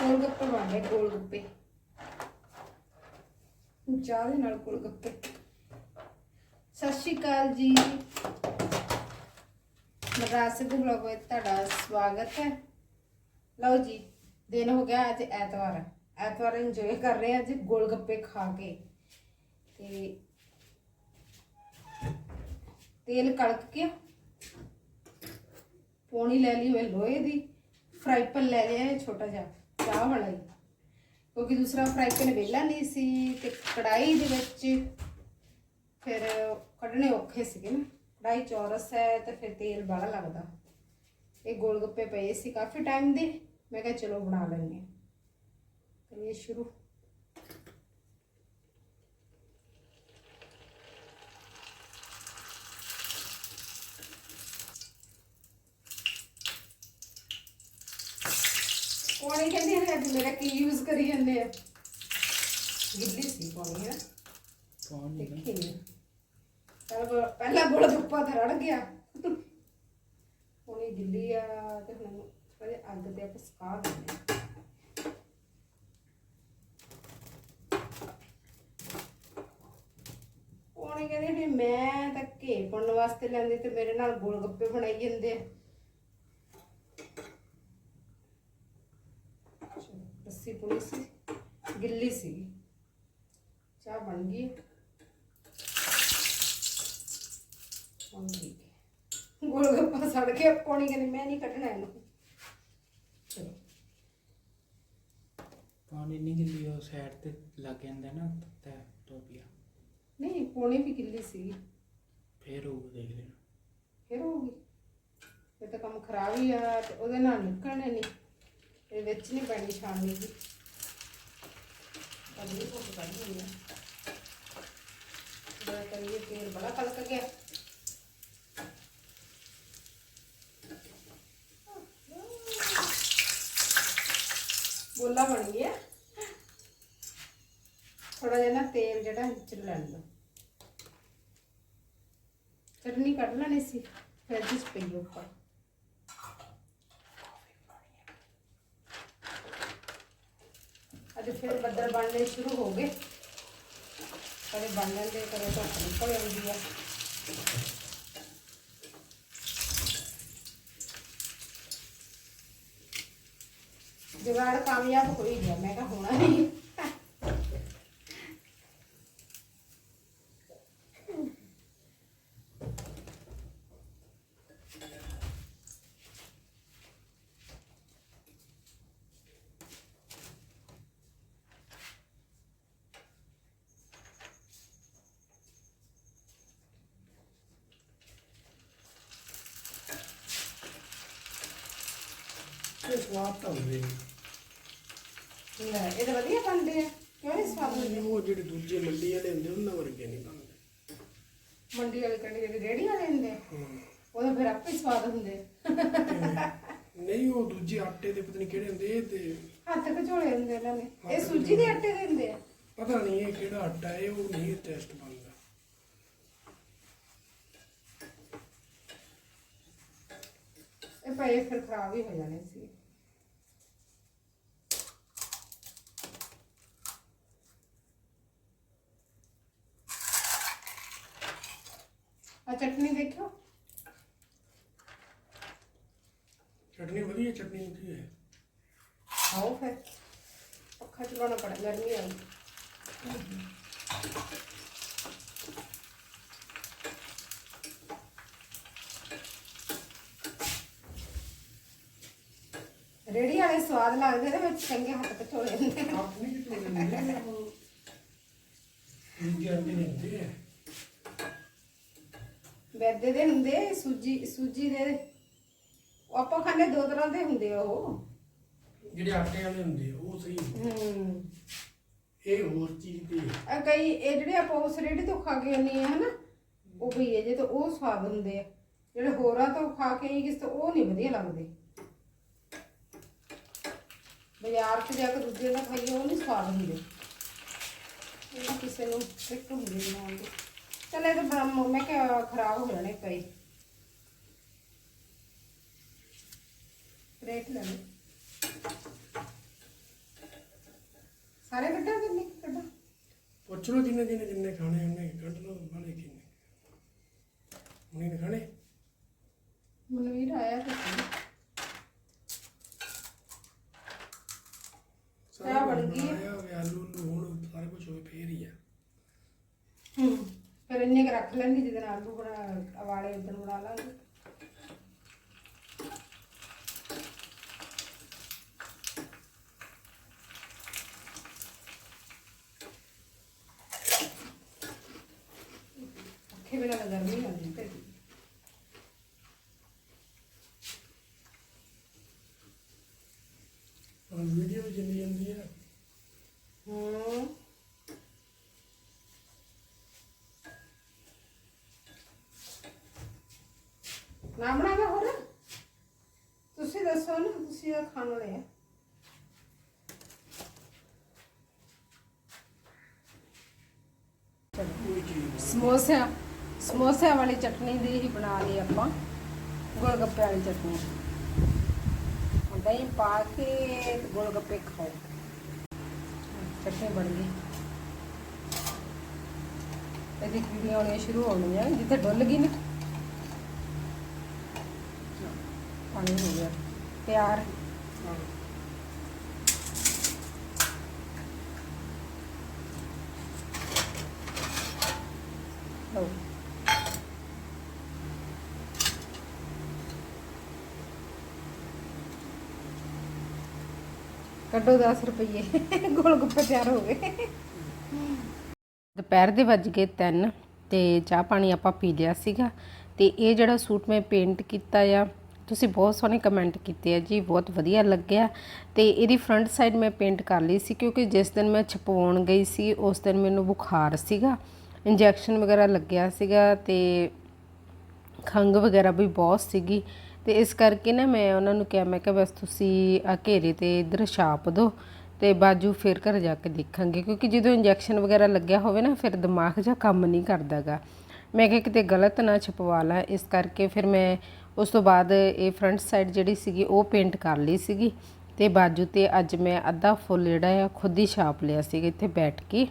ਗੋਲ ਗੱਪੇ ਬਣਦੇ ਗੋਲ ਗੱਪੇ ਚਾਹ ਦੇ ਨਾਲ ਗੋਲ ਗੱਪੇ ਸਤਿ ਸ਼੍ਰੀ ਅਕਾਲ ਜੀ। ਮਦਰਾਸੇ ਦੇ ਬਲੌਗ ਵਿੱਚ ਤੁਹਾਡਾ ਸਵਾਗਤ ਹੈ। ਲਓ ਜੀ, ਦਿਨ ਹੋ ਗਿਆ ਅੱਜ ਐਤਵਾਰ। ਹੈ ਐਤਵਾਰ ਇੰਜੋਏ ਕਰ ਰਹੇ ਹਾਂ ਅੱਜ ਗੋਲ ਗੱਪੇ ਖਾ ਕੇ। ਤੇ ਤੇਲ ਕੜਕ ਕੇ ਪੋਣੀ ਲੈ ਲਈ ਹੋਏ ਲੋਹੇ ਦੀ। ਫਰਾਈ ਪੈਨ ਲੈ ਲਿਆ ਛੋਟਾ ਜਿਹਾ। ਚਾਹ ਵਾਲਾ ਕਿਉਂਕਿ ਦੂਸਰਾ ਫਰਾਈ ਪੈਨ ਵਿਹਲਾ ਨਹੀਂ ਸੀ ਤੇ ਕੜਾਈ ਦੇ ਵਿੱਚ ਫਿਰ ਕੱਢਣੇ ਔਖੇ ਸੀਗੇ ਨਾ। ਕੜਾਈ ਚੌਰਸ ਹੈ ਤੇ ਫਿਰ ਤੇਲ ਬੜਾ ਲੱਗਦਾ। ਇਹ ਗੋਲ ਗੱਪੇ ਪਏ ਸੀ। ਕਾਫੀ ਟਾਈਮ ਦੇ। ਮੈਂ ਕਿਹਾ ਚਲੋ ਬਣਾ ਲੈਂਦੇ ਹਾਂ। ਕਰੀਏ ਸ਼ੁਰੂ। ਪਾਣੀ ਕਹਿੰਦੇ ਨੇ ਅੱਜ ਮੇਰਾ ਕੀ ਯੂਜ਼ ਕਰੀ ਜਾਂਦੇ ਆ? ਗਿੱਲੀ ਸੀ ਪਾਣੀ ਹੈ? ਕੌਣ ਨਹੀਂ ਦੇਖੀ ਨਹੀਂ ਪਹਿਲਾਂ ਪਹਿਲਾ ਗੋਲ ਗੱਪਾ ਤਾਂ ਰੜ ਗਿਆ। ਪਾਣੀ ਗਿੱਲੀ ਆ ਤੇ ਹੁਣ ਥੋੜੇ ਅੱਗ ਤੇ ਆਪਾਂ ਸੁਕਾ ਦਿੰਦੇ ਹਾਂ। ਕਹਿੰਦੇ ਵੀ ਮੈਂ ਤਾਂ ਘੇ ਪਾਉਣ ਵਾਸਤੇ ਲੈਂਦੀ ਤੇ ਮੇਰੇ ਨਾਲ ਗੋਲ ਗੱਪੇ ਬਣਾਈ ਜਾਂਦੇ ਆ ਰੱਸੀ ਪੁਣੀ ਸੀ ਗਿੱਲੀ ਸੀ ਚਾਹ ਬਣ ਗਈ। ਗਈ ਗੋਲ ਗੱਪਾ ਸੜ ਕੇ ਪਾਣੀ ਕਹਿੰਦੀ ਮੈਂ ਨਹੀਂ ਕੱਢਣਾ ਇਹਨੂੰ। ਚਲੋ। ਪਾਣੀ ਨਹੀਂ ਗਿੱਲੀ ਉਹ ਸਾਈਡ ਤੇ ਲੱਗ ਜਾਂਦਾ ਨਾ ਤੈ ਟੋਪੀਆ ਨਹੀਂ ਪਾਣੀ ਵੀ ਗਿੱਲੀ ਸੀ ਫੇਰ ਉਹ ਦੇਖ ਲੈਣਾ। ਫਿਰ ਹੋਊਗੀ। ਇਹ ਤਾਂ ਕੰਮ ਖਰਾਬ ਹੀ ਆ ਤੇ ਉਹਦੇ ਨਾਲ ਨਿਕਲਣੇ ਨਹੀਂ। ਇਹ ਵਿੱਚ ਨਹੀਂ ਪੈਣੀ ਛਾਣਨੀ ਦੀ। ਅਗਲੀ ਫੋਟੋ ਕੱਢ ਲਈ ਆ। ਬੜਾ ਕਰੀਏ ਤੇਲ ਬੜਾ ਕਲਕ ਗਿਆ। ਗੋਲਾ ਬਣ ਗਿਆ। ਥੋੜਾ ਜਿਹਾ ਨਾ ਤੇਲ ਜਿਹੜਾ ਵਿੱਚ ਲੈਣ ਲਓ। ਚਟਨੀ ਕੱਢ ਲੈਣੀ ਸੀ, ਫਿਰ ਜਿਸ ਪਈ ਉੱਪਰ। ਅੱਜ ਫਿਰ ਬੱਦਲ ਬਣਨੇ ਸ਼ੁਰੂ ਹੋ ਗਏ। ਕਦੇ ਬਣ ਲੈਂਦੇ ਕਦੇ ਧੁੱਪ ਨਿਕਲ ਆਉਂਦੀ ਆ। ਜੁਗਾੜ ਕਾਮਯਾਬ ਹੋਈ ਗਿਆ, ਮੈਂ ਕਿਹਾ ਹੋਣਾ ਹੀ ਇਹ ਸਵਾਦ ਤਾਂ ਹੁੰਦੇ ਲੈ ਇਹ ਤਾਂ ਵਧੀਆ ਬਣਦੇ ਆ। ਕਿਉਂ ਨਹੀਂ ਸਵਾਦ ਹੁੰਦੇ ਉਹ ਜਿਹੜੇ ਦੂਜੇ ਮੰਡੀ ਵਾਲੇ ਹੁੰਦੇ ਉਹਨਾਂ ਵਰਗੇ ਨਹੀਂ ਬਣਦੇ। ਮੰਡੀ ਵਾਲੇ ਕਹਿੰਦੇ ਜਿਹੜੇ ਰੇੜੀ ਵਾਲੇ ਹੁੰਦੇ ਉਹ ਤਾਂ ਫਿਰ ਆਪੇ ਹੀ ਸਵਾਦ ਹੁੰਦੇ ਨਹੀਂ ਉਹ ਦੂਜੇ ਆਟੇ ਦੇ ਪਤਾ ਨਹੀਂ ਕਿਹੜੇ ਹੁੰਦੇ ਇਹ ਤੇ ਹੱਥ ਘਚੋਲੇ ਹੁੰਦੇ ਇਹਨਾਂ ਨੇ ਇਹ ਸੂਜੀ ਦੇ ਆਟੇ ਦੇ ਹੁੰਦੇ ਆ। ਪਤਾ ਨਹੀਂ ਇਹ ਕਿਹੜਾ ਆਟਾ ਹੈ ਉਹ ਨਹੀਂ ਟੈਸਟ ਬਣਦਾ। ਇਹ ਪਏ ਫਿਰ ਖਰਾਬ ਹੀ ਹੋ ਜਾਣੇ ਸੀ। ਆ ਚਟਨੀ ਦੇਖੋ ਚਟਨੀ ਵਧੀਆ ਚਟਨੀ ਹੁੰਦੀ ਹੈ ਆਓ ਫਿਰ ਪੱਖਾ ਚਲਾਉਣਾ ਪੜਾ ਗਰਮੀ ਆ ਰੇੜੀ ਵਾਲੇ ਸਵਾਦ ਲੱਗਦੇ ਨੇ ਵਿੱਚ ਚੰਗੇ ਹੱਥ ਘਚੋਲੇ ਹੁੰਦੇ ਨੇ ਆਪਣੀ ਵੀ ਚਟਨੀ ਹੁੰਦੀ ਹੈ ਉਹ ਦੂਜੇ ਆਟੇ ਦੇ ਹੁੰਦੇ ਸੂਜੀ ਸੂਜੀ ਦੇ। ਉਹ ਆਪਾਂ ਖਾਂਦੇ ਦੋ ਤਰ੍ਹਾਂ ਦੇ ਹੁੰਦੇ ਆ ਉਹ। ਜਿਹੜੇ ਆਟੇ ਵਾਲੇ ਹੁੰਦੇ ਆ ਉਹ ਸਹੀ ਹੁੰਦੇ। ਹੂੰ। ਇਹ ਹੋਰ ਚੀਜ਼ ਹੈ ਆ? ਕਈ ਇਹ ਜਿਹੜੇ ਆਪਾਂ ਉਸ ਰੇੜੀ ਤੋਂ ਖਾ ਕੇ ਆਉਂਦੇ ਆ ਹਨਾ? ਉਹ ਵੀ ਹੈ ਜੇ ਤਾਂ ਉਹ ਸਵਾਦ ਹੁੰਦੇ ਆ। ਜਿਹੜੇ ਹੋਰਾਂ ਤੋਂ ਖਾ ਕੇ ਆਈ ਕਿਸ ਤੋਂ ਉਹ ਨਹੀਂ ਵਧੀਆ ਲੱਗਦੇ। ਬਾਜ਼ਾਰ 'ਚ ਜਾ ਕੇ ਦੂਜੇ ਦਾ ਖਾਈਏ ਉਹ ਨਹੀਂ ਸਵਾਦ ਹੁੰਦੇ। ਇਹਨਾਂ ਕਿਸੇ ਨੂੰ ਟ੍ਰਿਕ ਹੁੰਦੀ ਬਣਾਉਣ ਦੀ। ਚੱਲ ਇਹ ਤਾਂ ਮੈਂ ਕਿਹਾ ਖਰਾਬ ਹੋ ਜਾਣੇ ਕਈ। ਪਲੇਟ ਲੈ ਸਾਰੇ ਕੱਢਾਂ ਕਿੰਨੇ ਕੱਢਾਂ? ਪੁੱਛ ਲਓ ਜਿੰਨੇ ਜਿੰਨੇ ਜਿੰਨੇ ਖਾਣੇ ਉਹਨੇ ਕੱਢ ਲਓ ਬਾਲੇ ਕਿੰਨੇ। ਉਹਨੇ ਖਾਣੇ? ਮਨਵੀਰ ਆਇਆ ਤਾਂ ਸੀ। ਚਾਹ ਬਣ ਗਈ ਹੈ। ਆਇਆ ਹੋਇਆ ਆਲੂ ਲੂਣ ਸਾਰਾ ਕੁਝ ਹੋਵੇ ਫੇਰ ਹੀ ਆ ਹੂੰ ਫਿਰ ਲੈਂਦੀ ਜਿਹਦੇ ਨਾਲ ਆਲੂ ਬਣਾ ਵਾਲੇ ਉਦੋਂ ਬਣਾ ਲਾਂਗੇ ਅੱਖੇ ਬਿਨਾਂ ਤਾਂ ਗਰਮੀ ਲੱਗਦੀ ਤੇ ਹੁਣ ਵੀਡੀਓ ਵੀ ਚੱਲੀ ਜਾਂਦੀ ਆ ਹੂੰ ਨਾ ਬਣਾਵਾ ਹੋਰ ਤੁਸੀਂ ਦੱਸੋ ਨਾ ਤੁਸੀਂ ਇਹ ਖਾਣ ਵਾਲੇ ਆ। ਸਮੋਸਿਆਂ ਸਮੋਸਿਆਂ ਵਾਲੀ ਚਟਨੀ ਦੀ ਹੀ ਬਣਾ ਲਈ ਆਪਾਂ ਗੋਲ ਵਾਲੀ ਚਟਨੀ। ਦਹੀਂ ਪਾ ਕੇ ਤੇ ਖਾਓ। ਚਟਨੀ ਬਣ ਗਈ। ਇਹਦੀ ਕੀੜੀਆਂ ਆਉਣੀਆਂ ਸ਼ੁਰੂ ਹੋ ਗਈਆਂ ਜਿੱਥੇ ਡੁੱਲ ਗਈ ਨਾ। ਪਾਣੀ ਹੋ ਗਿਆ। ਤਿਆਰ। ਲਓ ਕੱਢੋ 10 ਰੁਪਏ ਗੋਲ ਗੱਪੇ ਤਿਆਰ ਹੋ ਗਏ। ਦੁਪਹਿਰ ਦੇ ਵੱਜ ਗਏ 3 ਤੇ ਚਾਹ ਪਾਣੀ ਆਪਾਂ ਪੀ ਲਿਆ ਸੀਗਾ ਤੇ ਇਹ ਜਿਹੜਾ ਸੂਟ ਮੈਂ ਪੇਂਟ ਕੀਤਾ ਆ ਤੁਸੀਂ ਬਹੁਤ ਸੋਹਣੇ ਕਮੈਂਟ ਕੀਤੇ ਆ ਜੀ, ਬਹੁਤ ਵਧੀਆ ਲੱਗਿਆ। ਤੇ ਇਹਦੀ ਫਰੰਟ ਸਾਈਡ ਮੈਂ ਪੇਂਟ ਕਰ ਲਈ ਸੀ ਕਿਉਂਕਿ ਜਿਸ ਦਿਨ ਮੈਂ ਛਪਵਾਉਣ ਗਈ ਸੀ, ਉਸ ਦਿਨ ਮੈਨੂੰ ਬੁਖਾਰ ਸੀਗਾ। ਇੰਜੈਕਸ਼ਨ ਵਗੈਰਾ ਲੱਗਿਆ ਸੀਗਾ ਤੇ ਖੰਗ ਵਗੈਰਾ ਵੀ ਬਹੁਤ ਸੀਗੀ। ਤੇ ਇਸ ਕਰਕੇ ਨਾ ਮੈਂ ਉਹਨਾਂ ਨੂੰ ਕਿਹਾ, ਮੈਂ ਕਿਹਾ ਬਸ ਤੁਸੀਂ ਆ ਘੇਰੇ ਤੇ ਇਧਰ ਛਾਪ ਦਿਓ ਤੇ ਬਾਜੂ ਫਿਰ ਘਰ ਜਾ ਕੇ ਦੇਖਾਂਗੇ। ਕਿਉਂਕਿ ਜਦੋਂ ਇੰਜੈਕਸ਼ਨ ਵਗੈਰਾ ਲੱਗਿਆ ਹੋਵੇ ਨਾ, ਫਿਰ ਦਿਮਾਗ ਜਾਂ ਕੰਮ ਨਹੀਂ ਕਰਦਾਗਾ। ਮੈਂ ਕਿਹਾ ਕਿਤੇ ਗਲਤ ਨਾ ਛਪਵਾ ਲਾਂ, ਇਸ ਕਰਕੇ ਫਿਰ ਮੈਂ ਉਸ ਤੋਂ ਬਾਅਦ ਇਹ ਫਰੰਟ ਸਾਈਡ ਜਿਹੜੀ ਸੀਗੀ ਉਹ ਪੇਂਟ ਕਰ ਲਈ ਸੀਗੀ ਤੇ ਬਾਜੂ ਤੇ ਅੱਜ ਮੈਂ ਅੱਧਾ ਫੁੱਲ ਜਿਹੜਾ ਆ ਖੁਦ ਹੀ ਛਾਪ ਲਿਆ ਸੀਗਾ ਇੱਥੇ ਬੈਠ ਕੇ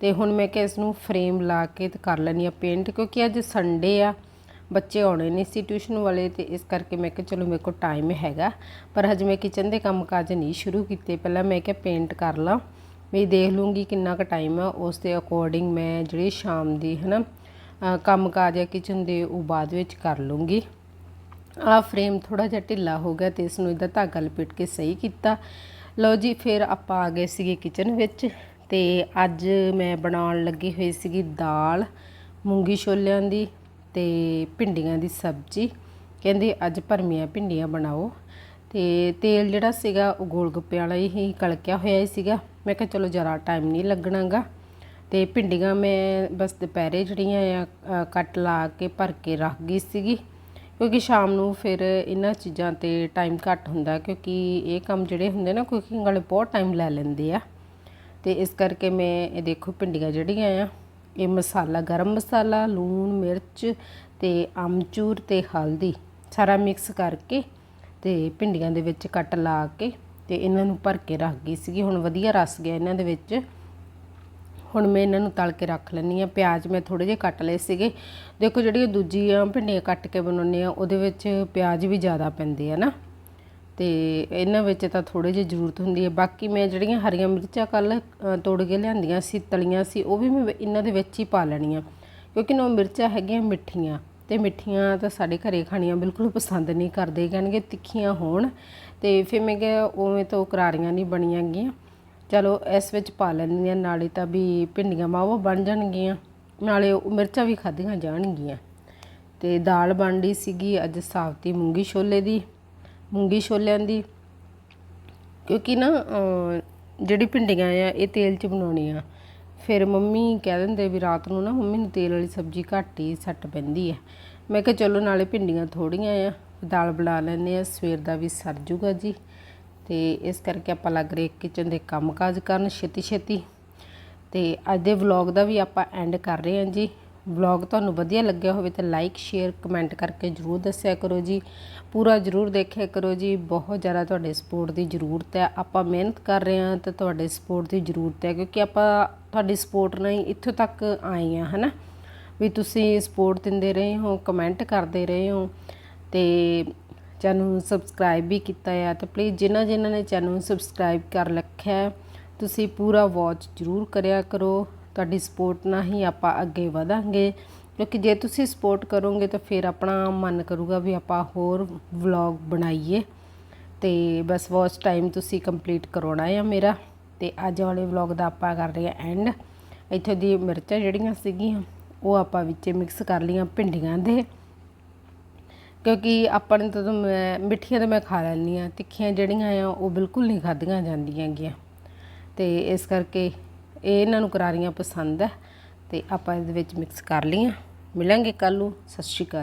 ਤੇ ਹੁਣ ਮੈਂ ਕਿਹਾ ਇਸ ਨੂੰ ਫਰੇਮ ਲਾ ਕੇ ਤੇ ਕਰ ਲੈਣੀ ਆ ਪੇਂਟ ਕਿਉਂਕਿ ਅੱਜ ਸੰਡੇ ਆ ਬੱਚੇ ਆਉਣੇ ਨਹੀਂ ਸੀ ਟਿਊਸ਼ਨ ਵਾਲੇ ਤੇ ਇਸ ਕਰਕੇ ਮੈਂ ਕਿਹਾ ਚਲੋ ਮੇਰੇ ਕੋਲ ਟਾਈਮ ਹੈਗਾ ਪਰ ਹਜੇ ਮੈਂ ਕਿਚਨ ਦੇ ਕੰਮ ਕਾਜ ਨਹੀਂ ਸ਼ੁਰੂ ਕੀਤੇ ਪਹਿਲਾਂ ਮੈਂ ਕਿਹਾ ਪੇਂਟ ਕਰ ਲਾਂ ਮੈਂ ਦੇਖ ਲੂੰਗੀ ਕਿੰਨਾ ਕੁ ਟਾਈਮ ਆ ਉਸ ਦੇ ਅਕੋਰਡਿੰਗ ਮੈਂ ਜਿਹੜੀ ਸ਼ਾਮ ਦੀ ਹਨਾ ਅ, ਕੰਮ ਕਾਜ ਆ ਕਿਚਨ ਦੇ ਉਹ ਬਾਅਦ ਵਿੱਚ ਕਰ ਲੂੰਗੀ। ਆ ਫਰੇਮ ਥੋੜਾ ਜਿਹਾ ਢਿੱਲਾ ਹੋ ਗਿਆ ਤੇ ਇਸ ਨੂੰ ਇਦਾਂ ਧਾਗਾ ਲਪੇਟ ਕੇ ਸਹੀ ਕੀਤਾ। ਲਓ ਜੀ, ਫਿਰ ਆਪਾਂ ਆ ਗਏ ਸੀਗੇ ਕਿਚਨ ਵਿੱਚ ਤੇ ਅੱਜ ਮੈਂ ਬਣਾਉਣ ਲੱਗੀ ਹੋਈ ਸੀਗੀ ਦਾਲ, ਮੂੰਗੀ ਛੋਲਿਆਂ ਦੀ ਤੇ ਭਿੰਡੀਆਂ ਦੀ ਸਬਜ਼ੀ। ਕਹਿੰਦੇ ਅੱਜ ਭਰਮੀਆਂ ਭਿੰਡੀਆਂ ਬਣਾਓ। ਤੇ ਤੇਲ ਜਿਹੜਾ ਸੀਗਾ ਉਹ ਗੋਲ ਗੱਪੇ ਵਾਲਾ ਹੀ ਕਲਕਿਆ ਹੋਇਆ ਹੀ ਸੀਗਾ। ਮੈਂ ਕਿਹਾ ਚਲੋ ਜਰਾ ਟਾਈਮ ਨਹੀਂ ਲੱਗਣਾਗਾ। ਤੇ ਭਿੰਡੀਆਂ ਮੈਂ ਬਸ ਦੁਪਹਿਰੇ ਜਿਹੜੀਆਂ ਆ ਕੱਟ ਲਾ ਕੇ ਭਰ ਕੇ ਰੱਖ ਗਈ ਸੀਗੀ। ਕਿਉਂਕਿ ਸ਼ਾਮ ਨੂੰ ਫਿਰ ਇਹਨਾਂ ਚੀਜ਼ਾਂ ਤੇ ਟਾਈਮ ਘੱਟ ਹੁੰਦਾ ਕਿਉਂਕਿ ਇਹ ਕੰਮ ਜਿਹੜੇ ਹੁੰਦੇ ਨਾ ਕੁਕਿੰਗ ਵਾਲੇ ਬਹੁਤ ਟਾਈਮ ਲੈ ਲੈਂਦੇ ਆ। ਤੇ ਇਸ ਕਰਕੇ ਮੈਂ ਇਹ ਦੇਖੋ ਭਿੰਡੀਆਂ ਜਿਹੜੀਆਂ ਆ, ਇਹ ਮਸਾਲਾ, ਗਰਮ ਮਸਾਲਾ, ਲੂਣ, ਮਿਰਚ ਤੇ ਆਮਚੂਰ ਤੇ ਹਲਦੀ ਸਾਰਾ ਮਿਕਸ ਕਰਕੇ ਤੇ ਭਿੰਡੀਆਂ ਦੇ ਵਿੱਚ ਕੱਟ ਲਾ ਕੇ ਤੇ ਇਹਨਾਂ ਨੂੰ ਭਰ ਕੇ ਰੱਖ ਗਈ ਸੀਗੀ। ਹੁਣ ਵਧੀਆ ਰਸ ਗਿਆ ਇਹਨਾਂ ਦੇ ਵਿੱਚ। ਹੁਣ ਮੈਂ ਇਹਨਾਂ ਨੂੰ ਤਲ ਕੇ ਰੱਖ ਲੈਣੀ ਆ ਪਿਆਜ਼ ਮੈਂ ਥੋੜੇ ਜਿਹੇ ਕੱਟ ਲਏ ਸੀਗੇ। ਦੇਖੋ ਜਿਹੜੀ ਇਹ ਦੂਜੀ ਆ, ਭਿੰਡੀਆਂ ਕੱਟ ਕੇ ਬਣਾਉਂਦੇ ਆ ਉਹਦੇ ਵਿੱਚ ਪਿਆਜ਼ ਵੀ ਜ਼ਿਆਦਾ ਪੈਂਦੇ ਆ ਨਾ। ਤੇ ਇਹਨਾਂ ਵਿੱਚ ਤਾਂ ਥੋੜੇ ਜਿਹੇ ਜ਼ਰੂਰਤ ਹੁੰਦੀ ਹੈ ਬਾਕੀ ਮੈਂ ਜਿਹੜੀਆਂ ਹਰੀਆਂ ਮਿਰਚਾਂ ਕੱਲ ਤੋੜ ਕੇ ਲਿਆਂਦੀਆਂ ਸੀ, ਤਲੀਆਂ ਸੀ, ਉਹ ਵੀ ਮੈਂ ਇਹਨਾਂ ਦੇ ਵਿੱਚ ਹੀ ਪਾ ਲੈਣੀਆਂ। ਕਿਉਂਕਿ ਨੋ ਮਿਰਚਾਂ ਹੈਗੀਆਂ ਮਿੱਠੀਆਂ ਤੇ ਮਿੱਠੀਆਂ ਤਾਂ ਸਾਡੇ ਘਰੇ ਖਾਣੀਆਂ ਬਿਲਕੁਲ ਪਸੰਦ ਨਹੀਂ ਕਰਦੇ। ਕਹਿਣਗੇ ਤਿੱਖੀਆਂ ਹੋਣ ਤੇ ਫਿਰ ਮੈਂ ਕਿਹਾ ਉਵੇਂ ਤਾਂ ਉਹ ਕਰਾਰੀਆਂ ਨਹੀਂ ਬਣੀਆਂ ਗੀਆਂ ਚਲੋ ਇਸ ਵਿੱਚ ਪਾ ਲੈਂਦੀ ਹਾਂ ਨਾਲੇ ਤਾਂ ਵੀ ਭਿੰਡੀਆਂ ਮਾਵਾ ਬਣ ਜਾਣਗੀਆਂ। ਨਾਲੇ ਉਹ ਮਿਰਚਾਂ ਵੀ ਖਾਧੀਆਂ ਜਾਣਗੀਆਂ। ਤੇ ਦਾਲ ਬਣਦੀ ਸੀਗੀ, ਅੱਜ ਸਾਵਤੀ ਮੂੰਗੀ ਛੋਲੇ ਦੀ, ਮੂੰਗੀ ਛੋਲਿਆਂ ਦੀ। ਕਿਉਂਕਿ ਨਾ ਜਿਹੜੀ ਭਿੰਡੀਆਂ ਆ, ਇਹ ਤੇਲ 'ਚ ਬਣਾਉਣੀਆਂ। ਫਿਰ ਮੰਮੀ ਕਹਿ ਦਿੰਦੇ ਵੀ ਰਾਤ ਨੂੰ ਨਾ ਮੰਮੀ ਨੂੰ ਤੇਲ ਵਾਲੀ ਸਬਜ਼ੀ ਘੱਟ ਹੀ ਸੱਟ ਪੈਂਦੀ ਹੈ ਮੈਂ ਕਿਹਾ ਚਲੋ ਨਾਲੇ ਭਿੰਡੀਆਂ ਥੋੜੀਆਂ ਆ, ਦਾਲ ਬਣਾ ਲੈਂਦੇ ਆ, ਸਵੇਰ ਦਾ ਵੀ ਸਰ ਜੂਗਾ ਜੀ। ਤੇ ਇਸ ਕਰਕੇ ਆਪਾਂ ਲੱਗ ਰਹੇ ਕਿਚਨ ਦੇ ਕੰਮਕਾਜ ਕਰਨ ਛੇਤੀ ਛੇਤੀ। ਤੇ ਅੱਜ ਦੇ ਵਲੌਗ ਦਾ ਵੀ ਆਪਾਂ ਐਂਡ ਕਰ ਰਹੇ ਹਾਂ ਜੀ। ਵਲੌਗ ਤੁਹਾਨੂੰ ਵਧੀਆ ਲੱਗਿਆ ਹੋਵੇ ਤਾਂ ਲਾਈਕ ਸ਼ੇਅਰ ਕਮੈਂਟ ਕਰਕੇ ਜਰੂਰ ਦੱਸਿਆ ਕਰੋ ਜੀ। ਪੂਰਾ ਜਰੂਰ ਦੇਖਿਆ ਕਰੋ ਜੀ। ਬਹੁਤ ਜ਼ਿਆਦਾ ਤੁਹਾਡੇ ਸਪੋਰਟ ਦੀ ਜ਼ਰੂਰਤ ਹੈ। ਆਪਾਂ ਮਿਹਨਤ ਕਰ ਰਹੇ ਹਾਂ ਤਾਂ ਤੁਹਾਡੇ ਸਪੋਰਟ ਦੀ ਜ਼ਰੂਰਤ ਹੈ ਕਿਉਂਕਿ ਆਪਾਂ ਤੁਹਾਡੀ ਸਪੋਰਟ ਨਾਲ ਹੀ ਇੱਥੋਂ ਤੱਕ ਆਏ ਹਾਂ, ਹਨਾ? ਵੀ ਤੁਸੀਂ ਸਪੋਰਟ ਦਿੰਦੇ ਰਹੇ ਹੋ ਕਮੈਂਟ ਕਰਦੇ ਰਹੇ ਹੋ ਤੇ ਚੈਨਲ ਨੂੰ ਸਬਸਕ੍ਰਾਈਬ ਵੀ ਕੀਤਾ ਆ ਤੇ ਪਲੀਜ਼ ਜਿਨ੍ਹਾਂ ਜਿਨ੍ਹਾਂ ਨੇ ਚੈਨਲ ਨੂੰ ਸਬਸਕ੍ਰਾਈਬ ਕਰ ਰੱਖਿਆ ਹੈ, ਤੁਸੀਂ ਪੂਰਾ ਵਾਚ ਜ਼ਰੂਰ ਕਰਿਆ ਕਰੋ। ਤੁਹਾਡੀ ਸਪੋਰਟ ਨਾਲ ਹੀ ਆਪਾਂ ਅੱਗੇ ਵਧਾਂਗੇ। ਕਿਉਂਕਿ ਜੇ ਤੁਸੀਂ ਸਪੋਰਟ ਕਰੋਗੇ ਤਾਂ ਫਿਰ ਆਪਣਾ ਮਨ ਕਰੂਗਾ ਵੀ ਆਪਾਂ ਹੋਰ ਵਲੌਗ ਬਣਾਈਏ। ਤੇ ਬਸ ਵਾਚ ਟਾਈਮ ਤੁਸੀਂ ਕੰਪਲੀਟ ਕਰਾਉਣਾ ਹੈ ਮੇਰਾ। ਤੇ ਅੱਜ ਵਾਲੇ ਵਲੌਗ ਦਾ ਆਪਾਂ ਕਰ ਰਹੇ ਹਾਂ ਐਂਡ ਇੱਥੇ ਦੀ ਮਿਰਚਾਂ ਜਿਹੜੀਆਂ ਸੀਗੀਆਂ ਉਹ ਆਪਾਂ ਵਿੱਚ ਮਿਕਸ ਕਰ ਲਈਆਂ ਭਿੰਡੀਆਂ ਦੇ। ਕਿਉਂਕਿ ਆਪਾਂ ਨੇ ਤਾਂ ਮੈਂ, ਮਿੱਠੀਆਂ ਤਾਂ ਮੈਂ ਖਾ ਲੈਂਦੀ ਹਾਂ, ਤਿੱਖੀਆਂ ਜਿਹੜੀਆਂ ਆ, ਉਹ ਬਿਲਕੁਲ ਨਹੀਂ ਖਾਧੀਆਂ ਜਾਂਦੀਆਂ ਹੈਗੀਆਂ। ਅਤੇ ਇਸ ਕਰਕੇ ਇਹ ਇਹਨਾਂ ਨੂੰ ਕਰਾਰੀਆਂ ਪਸੰਦ ਹੈ ਅਤੇ ਆਪਾਂ ਇਹਦੇ ਵਿੱਚ ਮਿਕਸ ਕਰ ਲਈਆਂ। ਮਿਲਾਂਗੇ ਕੱਲ੍ਹ ਨੂੰ, ਸਤਿ ਸ਼੍ਰੀ ਅਕਾਲ।